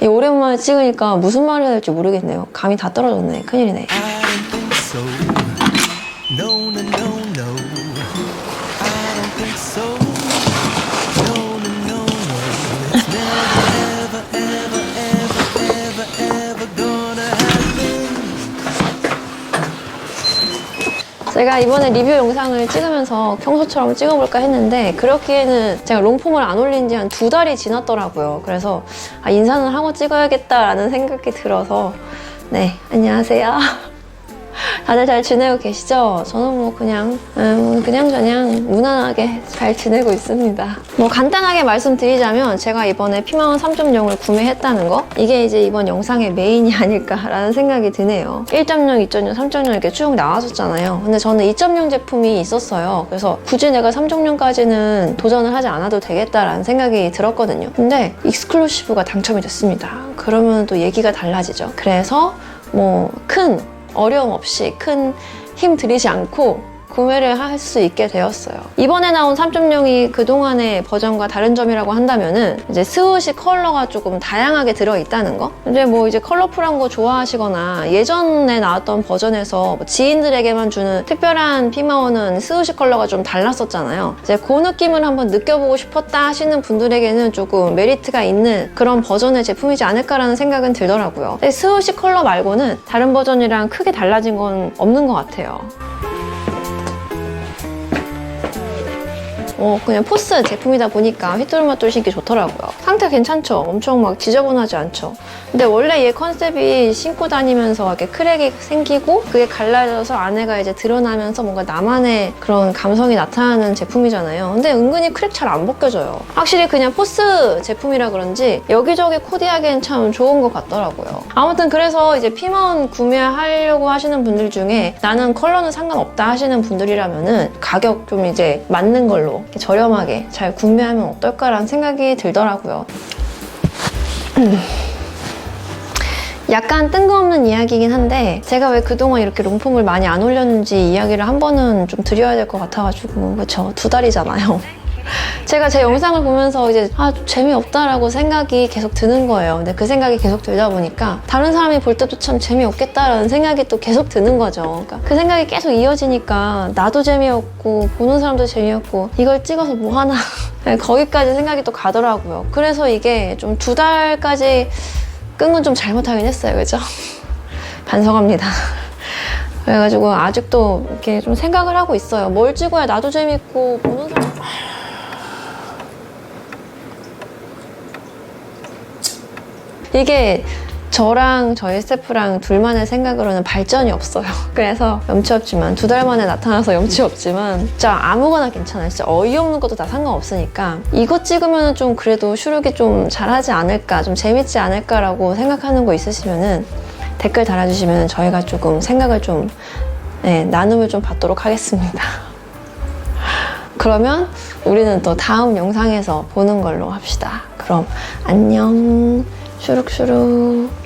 이 오랜만에 찍으니까 무슨 말을 해야 될지 모르겠네요. 감이 다 떨어졌네. 큰일이네. I think so. No, no, no, no. 제가 이번에 리뷰 영상을 찍으면서 평소처럼 찍어볼까 했는데 그렇기에는 제가 롱폼을 안 올린 지 한 두 달이 지났더라고요. 그래서 아, 인사는 하고 찍어야겠다라는 생각이 들어서 네, 안녕하세요. 다들 잘 지내고 계시죠? 저는 뭐 그냥 음, 그냥 저냥 무난하게 잘 지내고 있습니다. 뭐 간단하게 말씀드리자면 제가 이번에 피마원 3.0을 구매했다는 거 이게 이제 이번 영상의 메인이 아닐까라는 생각이 드네요. 1.0, 2.0, 3.0 이렇게 쭉 나왔었잖아요. 근데 저는 2.0 제품이 있었어요. 그래서 굳이 내가 3.0까지는 도전을 하지 않아도 되겠다라는 생각이 들었거든요. 근데 익스클루시브가 당첨이 됐습니다. 그러면 또 얘기가 달라지죠. 그래서 뭐큰 어려움 없이 큰 힘 들이지 않고 구매를 할 수 있게 되었어요. 이번에 나온 3.0이 그동안의 버전과 다른 점이라고 한다면은 이제 스우시 컬러가 조금 다양하게 들어있다는 거. 이제 뭐 이제 컬러풀한 거 좋아하시거나 예전에 나왔던 버전에서 뭐 지인들에게만 주는 특별한 피마원은 스우시 컬러가 좀 달랐었잖아요. 이제 그 느낌을 한번 느껴보고 싶었다 하시는 분들에게는 조금 메리트가 있는 그런 버전의 제품이지 않을까라는 생각은 들더라고요. 스우시 컬러 말고는 다른 버전이랑 크게 달라진 건 없는 것 같아요. 어, 그냥 포스 제품이다 보니까 휘뚜루마뚜루 신기 좋더라고요. 상태 괜찮죠? 엄청 막 지저분하지 않죠? 근데 원래 얘 컨셉이 신고 다니면서 이렇게 크랙이 생기고 그게 갈라져서 안에가 이제 드러나면서 뭔가 나만의 그런 감성이 나타나는 제품이잖아요. 근데 은근히 크랙 잘 안 벗겨져요. 확실히 그냥 포스 제품이라 그런지 여기저기 코디하기엔 참 좋은 것 같더라고요. 아무튼 그래서 이제 피마운 구매하려고 하시는 분들 중에 나는 컬러는 상관없다 하시는 분들이라면은 가격 좀 이제 맞는 걸로 저렴하게 잘 구매하면 어떨까라는 생각이 들더라고요. 약간 뜬금없는 이야기긴 한데 제가 왜 그동안 이렇게 롱폼을 많이 안 올렸는지 이야기를 한 번은 좀 드려야 될 것 같아가지고 그쵸? 두 달이잖아요 제가 제 영상을 보면서 이제 아 재미없다라고 생각이 계속 드는 거예요 근데 그 생각이 계속 들다 보니까 다른 사람이 볼 때도 참 재미없겠다라는 생각이 또 계속 드는 거죠 그러니까 그 생각이 계속 이어지니까 나도 재미없고 보는 사람도 재미없고 이걸 찍어서 뭐 하나 네, 거기까지 생각이 또 가더라고요 그래서 이게 좀 두 달까지 끈 건 좀 잘못하긴 했어요. 그죠? 반성합니다. 그래가지고 아직도 이렇게 좀 생각을 하고 있어요. 뭘 찍어야 나도 재밌고 보는 사람 이게 저랑 저희 스태프랑 둘만의 생각으로는 발전이 없어요. 그래서 염치 없지만 두 달 만에 나타나서 염치 없지만 진짜 아무거나 괜찮아요. 진짜 어이없는 것도 다 상관없으니까 이거 찍으면 좀 그래도 슈룩이 좀 잘하지 않을까, 좀 재밌지 않을까라고 생각하는 거 있으시면은 댓글 달아주시면 저희가 조금 생각을 좀 네, 나눔을 좀 받도록 하겠습니다. 그러면 우리는 또 다음 영상에서 보는 걸로 합시다. 그럼 안녕. 슈룩슈룩.